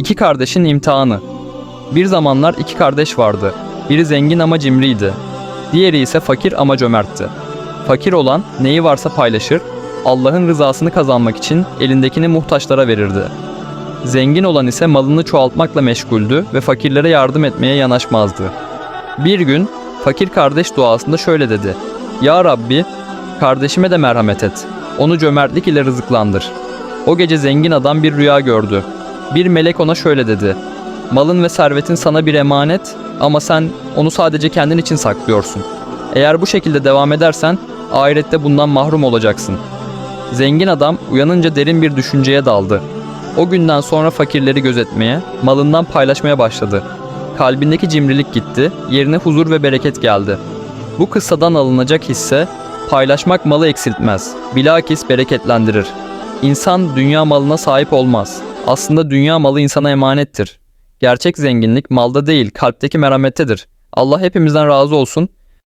İki kardeşin imtihanı. Bir zamanlar iki kardeş vardı. Biri zengin ama cimriydi. Diğeri ise fakir ama cömertti. Fakir olan neyi varsa paylaşır, Allah'ın rızasını kazanmak için elindekini muhtaçlara verirdi. Zengin olan ise malını çoğaltmakla meşguldü ve fakirlere yardım etmeye yanaşmazdı. Bir gün fakir kardeş duasında şöyle dedi. Ya Rabbi, kardeşime de merhamet et. Onu cömertlik ile rızıklandır. O gece zengin adam bir rüya gördü. Bir melek ona şöyle dedi. Malın ve servetin sana bir emanet ama sen onu sadece kendin için saklıyorsun. Eğer bu şekilde devam edersen ahirette bundan mahrum olacaksın. Zengin adam uyanınca derin bir düşünceye daldı. O günden sonra fakirleri gözetmeye, malından paylaşmaya başladı. Kalbindeki cimrilik gitti, yerine huzur ve bereket geldi. Bu kıssadan alınacak hisse, paylaşmak malı eksiltmez, bilakis bereketlendirir. İnsan dünya malına sahip olmaz. Aslında dünya malı insana emanettir. Gerçek zenginlik malda değil, kalpteki merhamettedir. Allah hepimizden razı olsun.